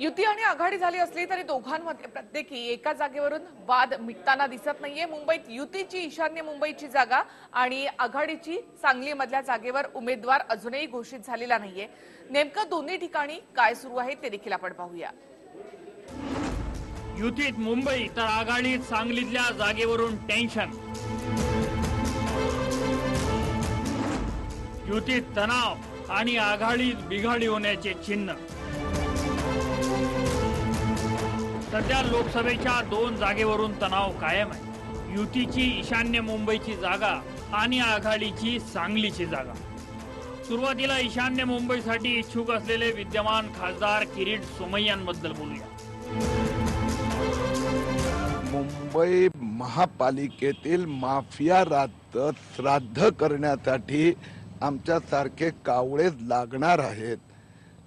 युती आणि आघाडी झाली असली तरी दोघांमध्ये प्रत्येकी एका जागेवरून वाद मिटताना दिसत नाहीये. मुंबईत युतीची ईशान्य मुंबईची जागा आणि आघाडीची सांगलीमधल्या जागेवर उमेदवार अजूनही घोषित झालेला नाहीये. नेमकं दोन्ही ठिकाणी काय सुरू आहे ते देखील आपण पाहूया. युतीत मुंबई तर आघाडीत सांगलीतल्या जागेवरून टेन्शन. युतीत तणाव आणि आघाडीत बिघाडी होण्याचे चिन्ह. सध्या लोकसभेच्या दोन जागेवरून तणाव कायम आहे. युतीची ईशान्य मुंबईची जागा आणि आघाडीची सांगलीची जागा. सुरुवातीला ईशान्य मुंबईसाठी इच्छुक असलेले विद्यमान खासदार किरीट सोमय्यांबद्दल बोलूया. मुंबई महापालिकेतील माफिया रात श्राद्ध करण्यासाठी आमच्यासारखे कावळेच लागणार आहेत.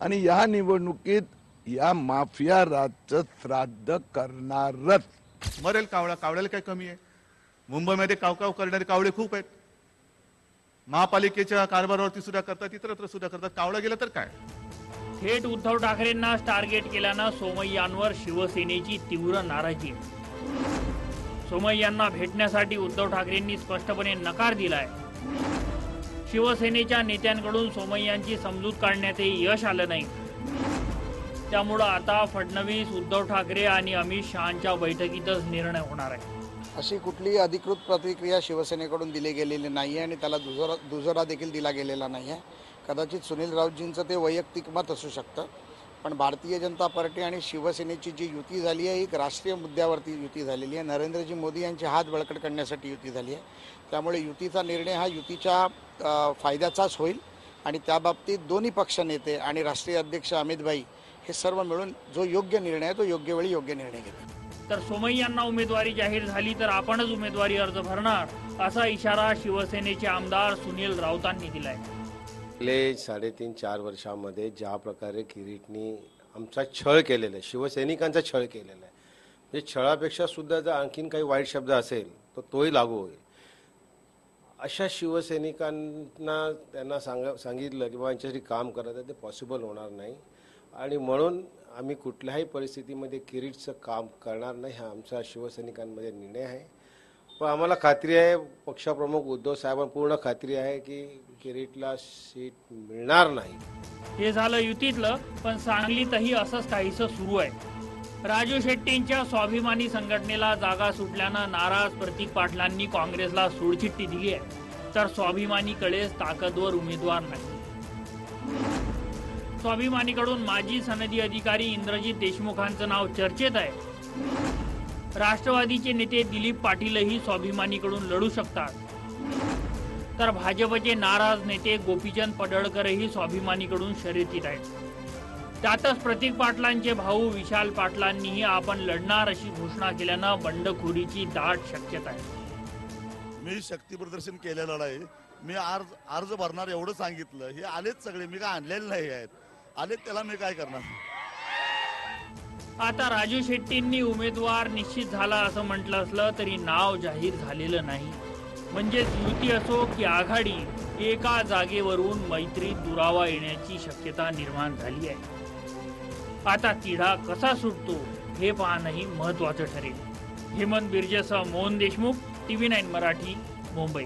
आणि या निवडणुकीत या माफिया राजचं श्राद्ध करणारच. मरेल कावळा कावळ्याला काय कमी आहे? मुंबईमध्ये कावकाव करणारे कावळे खूप आहेत. महापालिकेच्या कारभारावरती सुद्धा करतात इतरत्र सुद्धा करतात. कावळा गेला तर काय? थेट उद्धव ठाकरेंना टार्गेट केल्यानं सोमय्यांवर शिवसेनेची तीव्र नाराजी. आहे सोमय्यांना भेटण्यासाठी उद्धव ठाकरेंनी स्पष्टपणे नकार दिलाय. शिवसेनेच्या नेत्यांकडून सोमय्यांची समजूत काढण्याचे यश आलं नाही. त्यामुळं आता फडणवीस उद्धव ठाकरे आणि अमित शहाच्या बैठकीतच निर्णय होणार आहे. अशी कुठलीही अधिकृत प्रतिक्रिया शिवसेनेकडून दिली गेलेली नाही आहे आणि त्याला दुजोरा दुजोरा देखील दिला गेलेला नाही आहे कदाचित सुनील राऊतजींचं ते वैयक्तिक मत असू शकतं पण भारतीय जनता पार्टी आणि शिवसेनेची जी युती झाली आहे एक राष्ट्रीय मुद्द्यावरती युती झालेली आहे. नरेंद्रजी मोदी यांचे हात बळकट करण्यासाठी युती झाली आहे. त्यामुळे युतीचा निर्णय हा युतीच्या फायद्याचाच होईल आणि त्याबाबतीत दोन्ही पक्ष नेते आणि राष्ट्रीय अध्यक्ष अमित भाई हे सर्व मिळून जो योग्य निर्णय आहे तो योग्य वेळी योग्य निर्णय घेतील. तर सोमय्यांना उमेदवारी जाहीर झाली तर आपणच उमेदवारी अर्ज भरणार असा इशारा शिवसेनेचे आमदार सुनील राऊतांनी दिलाय. गेले साडेतीन चार वर्षामध्ये ज्या प्रकारे किरीटनी आमचा छळ केलेला आहे शिवसैनिकांचा छळ केलेला आहे म्हणजे छळापेक्षा सुद्धा जर आणखीन काही वाईट शब्द असेल तर तोही लागू होईल. अशा शिवसैनिकांना त्यांना सांग सांगितलं की बाबा यांच्यासाठी काम करायचं ते पॉसिबल होणार नाही. आणि म्हणून आम्ही कुठल्याही परिस्थितीमध्ये किरीटचं काम करणार नाही हा आमचा शिवसैनिकांमध्ये निर्णय आहे. पण आम्हाला खात्री आहे पक्षप्रमुख उद्धव साहेबांना पूर्ण खात्री आहे की किरीटला सीट मिळणार नाही. हे झालं युतीतलं पण सांगलीतही असंच काहीसं सुरू आहे. राजू शेट्टींच्या स्वाभिमानी संघटनेला जागा सुटल्यानं नाराज प्रतीक पाटलांनी काँग्रेसला सोडचिठ्ठी दिली आहे. तर स्वाभिमानीकडेच ताकदवर उमेदवार नाही. स्वाभिमानीकडून माजी सनदी अधिकारी इंद्रजीत देशमुखांचं नाव चर्चेत आहे. राष्ट्रवादीचे नेते दिलीप पाटीलही स्वाभिमानीकडून लढू शकतात. तर भाजपचे नाराज नेते गोपीचंद पडळकरही स्वाभिमानीकडून शर्यतीत आहेत. त्यातच प्रतीक पाटलांचे भाऊ विशाल पाटलांनीही आपण लढणार अशी घोषणा केल्यानं बंडखोरीची दाट शक्यता आहे. मी शक्ती प्रदर्शन केलेलं नाही. मी अर्ज अर्ज भरणार एवढं सांगितलं. हे आलेच सगळे. मी काय आणलेले नाही आहेत. आले त्याला मी काय करणार? आता राजू शेट्टींनी उमेदवार निश्चित झाला असं म्हटलं असलं तरी नाव जाहीर झालेलं नाही. म्हणजेच युती असो की आघाडी एका जागेवरून मैत्रीत दुरावा येण्याची शक्यता निर्माण झाली आहे. आता तिढा कसा सुटतो हे पाहणंही महत्वाचं ठरेल. हेमंत बिर्जेसह मोहन देशमुख टीव्ही नाईन मराठी मुंबई.